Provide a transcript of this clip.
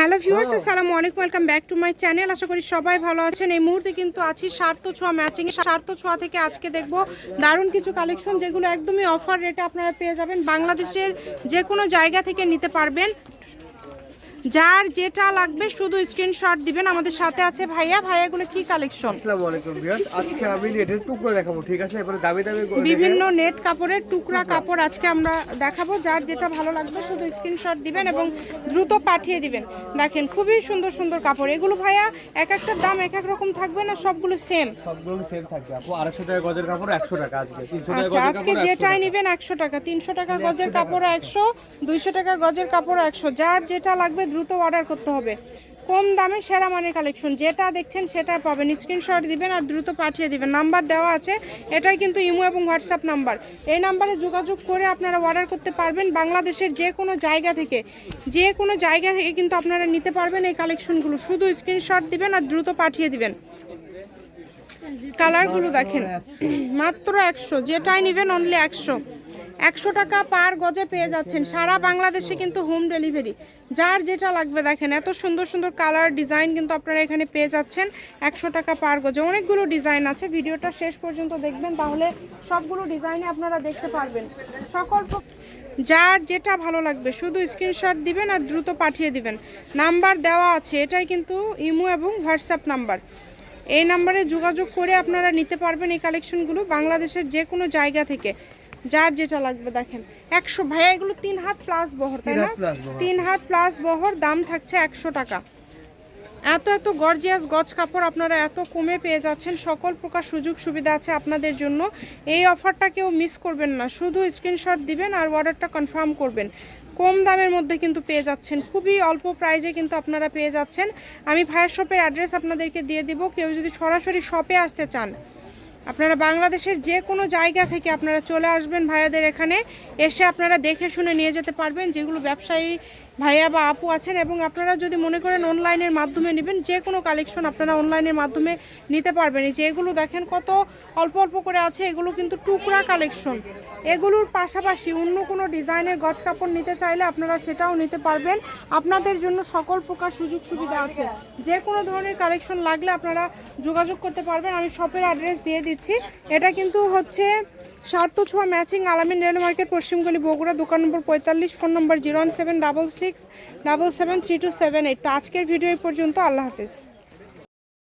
Hello viewers আসসালামু আলাইকুম welcome back to my channel. আশা করি সবাই ভালো আছেন। এই মুহূর্তে কিন্তু আছি সার্থ ছোঁয়া ম্যাচিং সার্থ ছোঁয়া থেকে আজকে দেখব দারুণ কিছু কালেকশন যেগুলো একদমই অফার রেটে আপনারা পেয়ে যাবেন। বাংলাদেশের যে কোনো জায়গা থেকে নিতে পারবেন। যার যেটা লাগবে শুধু স্ক্রিনশট দিবেন। আমাদের সাথে আছে ভাইয়া। ভাইয়াগুলো কি কালেকশন আসসালামু আলাইকুম ভিউয়ার্স। আজকে আমি নেটের টুকরো দেখাবো ঠিক আছে? এবারে দামি দামি বিভিন্ন নেট কাপড়ের টুকরা কাপড় আজকে আমরা দেখাবো। যার যেটা ভালো লাগবে শুধু স্ক্রিনশট দিবেন এবং দ্রুত পাঠিয়ে দিবেন। দেখেন খুবই সুন্দর সুন্দর কাপড়। এগুলো ভাইয়া এক একটার দাম এক এক রকম থাকবে না? সবগুলো সেম সবগুলো সেম থাকবে। আপু আড়াইশো টাকা গজের কাপড় একশো টাকা আজকে। তিনশো টাকা আচ্ছা গজের আজকে যেটাই নেবেন একশো টাকা। তিনশো টাকা গজের কাপড় একশো দুইশো টাকা গজের কাপড় একশো। যার যেটা লাগবে দ্রুত অর্ডার করতে হবে। কম দামে সেরা মানের কালেকশন যেটা দেখছেন সেটা পাবেন। স্ক্রিনশট দিবেন আর দ্রুত পাঠিয়ে দিবেন। নাম্বার দেওয়া আছে, এটাই কিন্তু ইমো এবং হোয়াটসঅ্যাপ নাম্বার এই নাম্বারে যোগাযোগ করে আপনারা অর্ডার করতে পারবেন বাংলাদেশের যে কোনো জায়গা থেকে। যে কোনো জায়গা থেকে কিন্তু আপনারা নিতে পারবেন এই কালেকশনগুলো শুধু স্ক্রিনশট দিবেন আর দ্রুত পাঠিয়ে দিবেন। কালারগুলো দেখেন। মাত্র একশো, যেটাই নেবেন অনলি একশো। একশো টাকা পার গজে পেয়ে যাচ্ছেন। সারা বাংলাদেশে কিন্তু হোম ডেলিভারি যার যেটা লাগবে দেখেন, এত সুন্দর সুন্দর কালার ডিজাইন কিন্তু আপনারা এখানে পেয়ে যাচ্ছেন একশো টাকা পার গজে। অনেকগুলো ডিজাইন আছে, ভিডিওটা শেষ পর্যন্ত দেখবেন, তাহলে সবগুলো ডিজাইনে আপনারা দেখতে পারবেন। সকল যার যেটা ভালো লাগবে, শুধু স্ক্রিনশট দিবেন আর দ্রুত পাঠিয়ে দিবেন। নাম্বার দেওয়া আছে, এটাই কিন্তু ইমো এবং হোয়াটসঅ্যাপ নাম্বার। এই নাম্বারে যোগাযোগ করে আপনারা নিতে পারবেন এই কালেকশনগুলো বাংলাদেশের যে কোনো জায়গা থেকে। যার যেটা লাগবে দেখেন। একশো ভাইয়া এগুলো তিন হাত প্লাস বহর তাই না? তিন হাত প্লাস বহর দাম থাকছে একশো টাকা। এত এত গর্জিয়াস গজ কাপড় আপনারা এত কমে পেয়ে যাচ্ছেন। সকল প্রকার সুযোগ সুবিধা আছে আপনাদের জন্য। এই অফারটা কেউ মিস করবেন না। শুধু স্ক্রিনশট দিবেন আর অর্ডারটা কনফার্ম করবেন। কম দামের মধ্যে কিন্তু পেয়ে যাচ্ছেন। খুবই অল্প প্রাইজে কিন্তু আপনারা পেয়ে যাচ্ছেন। আমি ফায়ার শপের অ্যাড্রেস আপনাদেরকে দিয়ে দিব। কেউ যদি সরাসরি শপে আসতে চান আপনারা বাংলাদেশের যে কোনো জায়গা থেকে আপনারা চলে আসবেন ভাইয়াদের এখানে, এসে আপনারা দেখে শুনে নিয়ে যেতে পারবেন যেগুলো ব্যবসায়ী ভাইয়া বা আপু আছেন এবং আপনারা যদি মনে করেন অনলাইনের মাধ্যমে নেবেন, যে কোনো কালেকশন আপনারা অনলাইনের মাধ্যমে নিতে পারবেন। এই যে এগুলো দেখেন কত অল্প অল্প করে আছে, এগুলো কিন্তু টুকরা কালেকশন এগুলোর পাশাপাশি অন্য কোনো ডিজাইনের গজ কাপড় নিতে চাইলে আপনারা সেটাও নিতে পারবেন। আপনাদের জন্য সকল প্রকার সুযোগ সুবিধা আছে। যে কোনো ধরনের কালেকশন লাগলে আপনারা যোগাযোগ করতে পারবেন। আমি শপের অ্যাড্রেস দিয়ে দিচ্ছি। এটা কিন্তু হচ্ছে সার্থ ছোঁয়া ম্যাচিং আলামিন রেল মার্কেট পশ্চিমগলি বগুড়া, দোকান নম্বর পঁয়তাল্লিশ phone number zero one seven double six double seven three two seven eight তো আজকের ভিডিও এই পর্যন্ত। আল্লাহ হাফিজ।